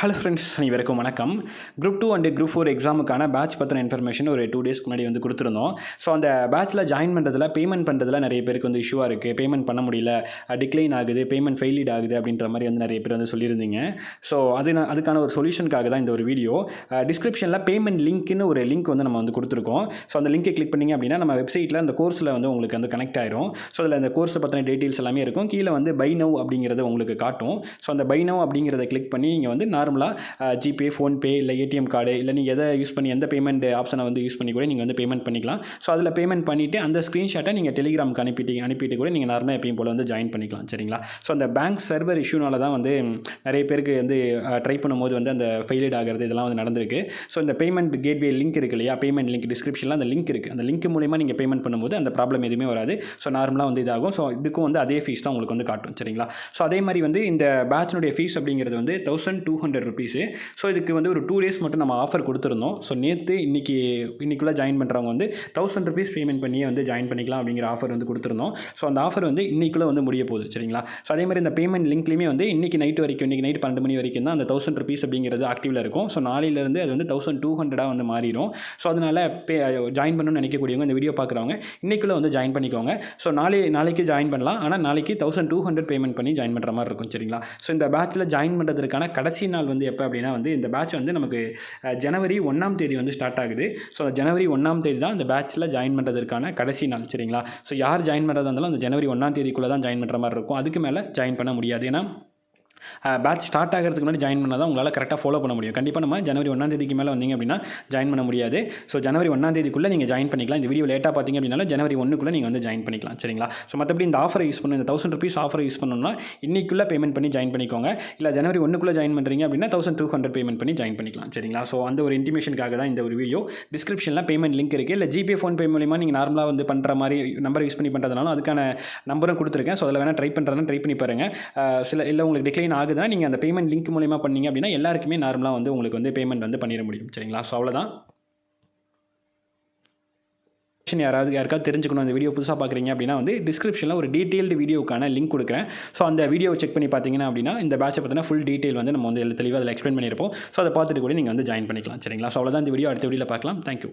Hello friends அனைவருக்கும் வணக்கம். Group two and group four எக்ஸாமுக்கான batch பற்றின இன்ஃபர்மேஷன் ஒரு டூ டேஸ்க்கு முன்னாடி வந்து கொடுத்துருந்தோம். ஸோ அந்த பேட்ச்சில் ஜாயின் பண்ணுறதுல பேமெண்ட் பண்ணுறதுல நிறைய பேருக்கு வந்து இஷ்யூவாக இருக்குது பேமெண்ட் பண்ண முடியல டிக்ளைன் ஆகுது பேமெண்ட் ஃபெயிலிட் ஆகுது அப்படின்ற மாதிரி வந்து நிறைய பேர் வந்து சொல்லியிருந்தீங்க. ஸோ அது நான் அதுக்கான ஒரு சொல்யூஷனுக்காக தான் இந்த ஒரு வீடியோ டிஸ்கிரிப்ஷனில் பேமெண்ட் லிங்க்னு ஒரு லிங்க் வந்து நம்ம வந்து கொடுத்துருக்கோம். ஸோ அந்த லிங்கை கிளிக் பண்ணிங்க அப்படின்னா நம்ம வெப்சைட்டில் அந்த கோர்ஸில் வந்து உங்களுக்கு வந்து கனெக்ட் ஆயிரும். ஸோ அதில் அந்த கோர்ஸை பற்றின டீட்டெயில்ஸ் எல்லாமே இருக்கும். கீழே வந்து பை நவ் அப்படிங்கிறத உங்களுக்கு காட்டும். ஸோ அந்த பை நவ் அப்படிங்கிறத கிளிக் பண்ணி நீங்கள் வந்து நார்மல் நார்மலாக ஜிபே ஃபோன்பே இல்லை ஏடிஎம் கார்டு இல்லை நீங்கள் எதை யூஸ் பண்ணி எந்த பேமெண்ட் ஆப்ஷனை வந்து யூஸ் பண்ணி கூட நீங்கள் வந்து பேமெண்ட் பண்ணிக்கலாம். ஸோ அதில் பேமெண்ட் பண்ணிவிட்டு அந்த ஸ்க்ரீன்ஷாட்டை நீங்கள் டெலிகிராமுக்கு அனுப்பிட்டு அனுப்பிட்டு கூட நீங்கள் நார்மலாக எப்பயும் போல் வந்து ஜாயின் பண்ணிக்கலாம் சரிங்களா? ஸோ அந்த பேங்க் சர்வர் இஷ்யூனால தான் வந்து நிறைய பேருக்கு வந்து ட்ரை பண்ணும்போது வந்து அந்த ஃபெயிலிட் ஆகிறது இதெல்லாம் வந்து நடந்திருக்கு. ஸோ இந்த பேமெண்ட் கேட்வே லிங்க் இருக்கு இல்லையா? பேமெண்ட் லிங்க் டிஸ்கிரிப்ஷனில் அந்த லிங்க் இருக்குது அந்த லிங்க் மூலிமா நீங்கள் பேமெண்ட் பண்ணும்போது அந்த ப்ராப்ளம் எதுவுமே வராது. ஸோ நார்மலாக வந்து இதாகும். ஸோ இதுக்கும் வந்து அதே ஃபீஸ் தான் உங்களுக்கு வந்து காட்டும் சரிங்களா? ஸோ அதே மாதிரி வந்து இந்த பேட்சினுடைய ஃபீஸ் அப்படிங்கிறது வந்து thousand two hundred rupees so இதுக்கு வந்து ஒரு டூ டேஸ் மட்டும் நம்ம ஆஃபர் கொடுத்துருந்தோம். ஸோ நேற்று இன்னைக்கு இன்றைக்குள்ளே ஜாயின் பண்ணுறவங்க வந்து தௌசண்ட் ருபீஸ் பேமெண்ட் பண்ணியே வந்து ஜாயின் பண்ணிக்கலாம் அப்படிங்கிற ஆஃபர் வந்து கொடுத்துருந்தோம். ஸோ அந்த ஆஃபர் வந்து இன்னைக்குள்ளே வந்து முடிய போகுது. சரிங்களா? ஸோ அதே மாதிரி இந்த பேமெண்ட் லிங்க்லேயுமே வந்து இன்னைக்கு நைட் வரைக்கும் இன்னைக்கு நைட் பன்னெண்டு மணி வரைக்கும் தான் அந்த தௌசண்ட் ருபீஸ் அப்படிங்கிறது ஆக்டிவில் இருக்கும். ஸோ நாளையிலேருந்து அது வந்து தௌசண்ட் டூ ஹண்ட்ரடாக வந்து மாறிடும். ஸோ அதனால் பே ஜாயின் பண்ணணும்னு நினைக்கக்கூடியவங்க இந்த வீடியோ பார்க்குறவங்க இன்னைக்குள்ளே வந்து ஜாயின் பண்ணிக்கோங்க. ஸோ நாளை நாளைக்கு ஜாயின் பண்ணலாம். ஆனால் நாளைக்கு தௌசண்ட் டூ ஹண்ட்ரட் பேமெண்ட் பண்ணி ஜாயின் பண்ணுற மாதிரி இருக்கும். சரிங்களா? ஸோ இந்த பேட்ச்சில் ஜாயின் பண்ணுறதுக்கான கடைசி நாள் வந்து எப்போ அப்படின்னா வந்து இந்த பேட்ச் வந்து நமக்கு ஜனவரி ஒன்றாம் தேதி வந்து ஸ்டார்ட் ஆகுது. ஸோ அந்த ஜனவரி ஒன்றாம் தேதி தான் இந்த பேட்ச்சில் ஜாயின் பண்ணுறதுக்கான கடைசி நாள் சரிங்களா? ஸோ யார் ஜாயின் பண்ணுறதா இருந்தாலும் அந்த ஜனவரி ஒன்றாம் தேதிக்குள்ளே தான் ஜாயின் பண்ணுற மாதிரி இருக்கும். அதுக்கு மேலே ஜாயின் பண்ண முடியாது. ஏன்னா பேட்ச் ஸ்டார்ட் ஆகிறதுக்கு முன்னாடி ஜாயின் பண்ணால் தான் உங்களால் கரெக்டாக ஃபாலோ பண்ண முடியும். கண்டிப்பாக நம்ம ஜனவரி ஒன்றாம் தேதிக்கு மேலே வந்தீங்க அப்படின்னா ஜாயின் பண்ண முடியாது. ஸோ ஜனவரி ஒன்றாம் தேதிக்குள்ளே நீங்கள் ஜாயின் பண்ணிக்கலாம். இந்த வீடியோ லேட்டாக பார்த்தீங்க அப்படின்னா ஜனவரி ஒன்றுக்குள்ளே நீங்கள் வந்து ஜாயின் பண்ணிக்கலாம். சரிங்களா? ஸோ மற்றபடி இந்த ஆஃபரை யூஸ் பண்ணணும். இந்த தௌசண்ட் ருபீஸ் ஆஃபர் யூஸ் பண்ணணும்னா இன்றைக்குள்ளே பேமெண்ட் பண்ணி ஜாயின் பண்ணிக்கோங்க. இல்லை ஜனவரி ஒன்றுக்குள்ளே ஜாயின் பண்ணுறீங்க அப்படின்னா தௌசண்ட் டூ ஹண்ட்ரட் பேமெண்ட் பண்ணி ஜாயின் பண்ணிக்கலாம். சரிங்களா? ஸோ அந்த ஒரு இன்டிமேஷனுக்காக தான் இந்த ஒரு வீடியோ டிஸ்கிரிப்ஷனில் பேமெண்ட் லிங்க் இருக்குது இல்லை ஜிபே ஃபோன் பே மூலிமா நீங்கள் நார்மலாக வந்து பண்ணுற மாதிரி நம்பர் யூஸ் பண்ணி பண்ணுறதுனால அதுக்கான நம்பரும் கொடுத்துருக்கேன். ஸோ அதில் வேணால் ட்ரை பண்ணுறதுனா ட்ரை பண்ணி பாருங்கள் சில இல்லை உங்களுக்கு டிக்ளைன் ஆகுதுன்னா நீங்கள் அந்த பேமெண்ட் லிங்க் மூலிமா பண்ணீங்க அப்படின்னா எல்லாருக்குமே நார்மலாக வந்து உங்களுக்கு வந்து பேமெண்ட் வந்து பண்ணிட முடியும். சரிங்களா? ஸோ அவ்வளோதான் question யாராவது யாருக்காவது தெரிஞ்சுக்கணும் அந்த வீடியோ புதுசாக பார்க்குறீங்க அப்படின்னா வந்து டிஸ்கிரிப்ஷனில் ஒரு டீட்டெயில்டு வீடியோக்கான லிங்க் கொடுக்குறேன். ஸோ அந்த வீடியோ செக் பண்ணி பார்த்தீங்கன்னா அப்படின்னா இந்த பேட்சை பார்த்தீங்கன்னா ஃபுல் டீட்டெயில் வந்து நம்ம வந்து தெளிவாக அதில் எக்ஸ்பிளைன் பண்ணியிருப்போம். ஸோ அதை பார்த்துட்டு கூட நீங்கள் வந்து ஜாயின் பண்ணிக்கலாம். சரிங்களா? ஸோ அவ்வளோதான் இந்த வீடியோ அடுத்த வீடியோவில் பார்க்கலாம். தேங்க்யூ